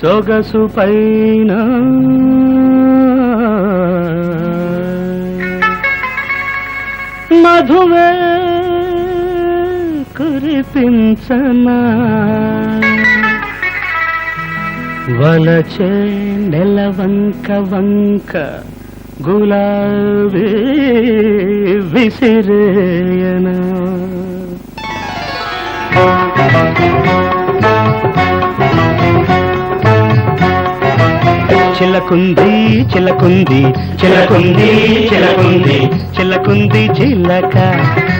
సొగసు పైన. మధువే కురిపించనా వలచే నెలవంక వంక గులాబీ విసిరేయనా. చిలకుంది చిలకుంది చిలకుంది చిలకుంది చిలకుంది చిలక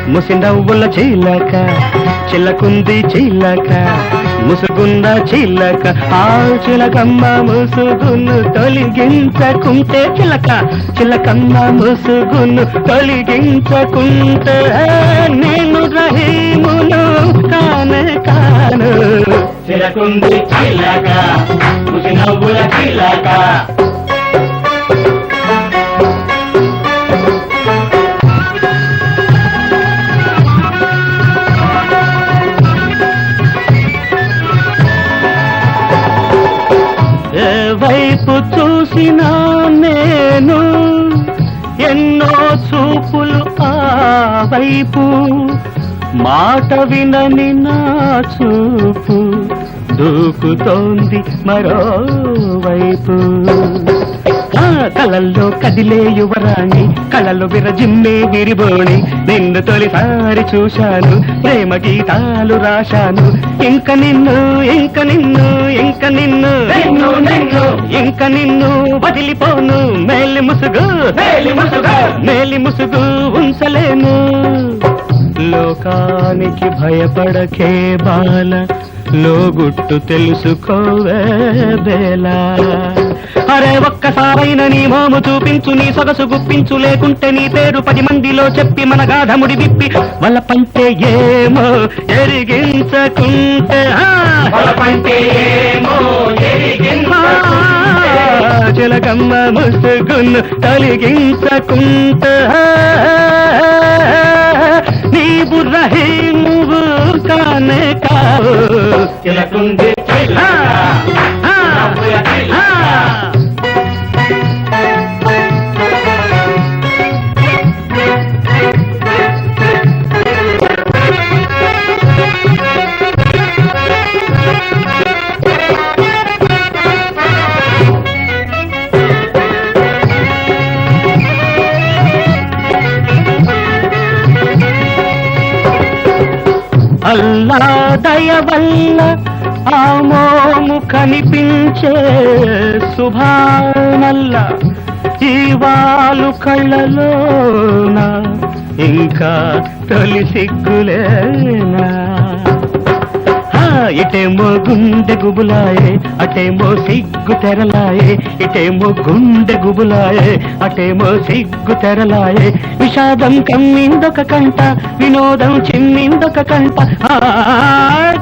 ముసిందవ్వుల చిలక చిలకుంది చిలక ముసుగున్న చిలక ఆ చిలకమ్మ ముసుగును తొలగించకుంటే చిలక చిలకమ్మ ముసుగును తొలగించకుంటే నేను రహీమును కానే కాను. చిలకుంది చిలక ముసి నవ్వుల చిలక వైపు చూసినా నేను ఎన్నో చూపులు ఆ వైపు. మాట వినని నా చూపు దూకుతోంది మరోవైపు. ఆ కలల్లో కదిలే యువరాణి కళలు విరజిమ్మే విరిబోణి నిన్ను తొలిసారి చూశాను ప్రేమ గీతాలు రాశాను. ఇంక నిన్ను ఇంక నిన్ను ఇంక నిన్ను. ఇంక నిన్ను వదిలిపోను మేలి ముసుగు మేలి ముసుగు. మేలి ముసుగు ఉంచలేను లోకానికి భయపడకే బాల లోగుట్టు తెలుసుకోవే బేలా. అరే ఒక్కసారైన నీ మోము చూపించు నీ సొగసు గుప్పించు లేకుంటే నీ పేరు పది మందిలో చెప్పి మన గాధముడి విప్పి వాళ్ళ పంటే ఏమో ఎరిగించకుంటే. చిలకమ్మ ముసుగును తొలగించకుంట చిలకుంది నా దయ వల్ల ఆ మోము కనిపించే శుభానల్ల ఈ వాలు కళ్ళలోన ఇంకా తొలి సిగ్గులేనా ఇటేమో గుండె గుబులాయే అటేమో సిగ్గు తెరలాయే ఇటేమో గుండె గుబులాయే అటేమో సిగ్గు తెరలాయే. విషాదం కమ్మిందొక కంట వినోదం చిమ్మిందొక కంట.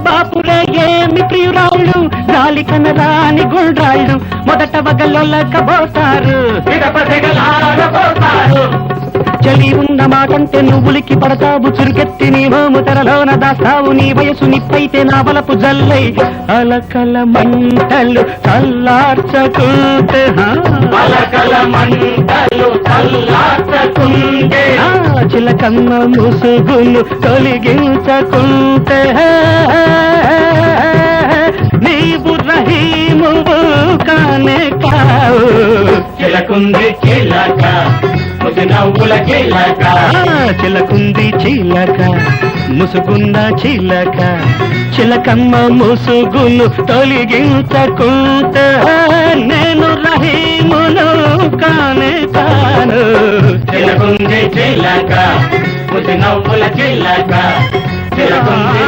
బాపులే ఏమి ప్రియురాళ్ళు గాలి కనరాని గుండ్రాళ్ళు మొదట వగలొల్లకబోతారు చలి ఉన్న మాటంటే నువ్వులికి పడతావు చురుకెత్తి నీ హోము తెరలోన దాస్తావు నీ వయసు నిప్పైతే నా వలపు జల్లై అలకల మంటలు చల్లార్చకుంటే హా. పలకల మంటలు చల్లార్చకుంటే చిలకమ్మ ముసుగును తొలగించకుంటే నీవు రహీమువు కానే కావు. చిలకుంది చిలక నవ్వుల చిలక. చిలకుంది చిలక ముసుగున్న చిలక చిలకమ్మ ముసుగును తొలగించకుంట. నేను రహీమును కానే కాను చిలకుంది చిలక ముసి నవ్వుల చిలక చిలకుంది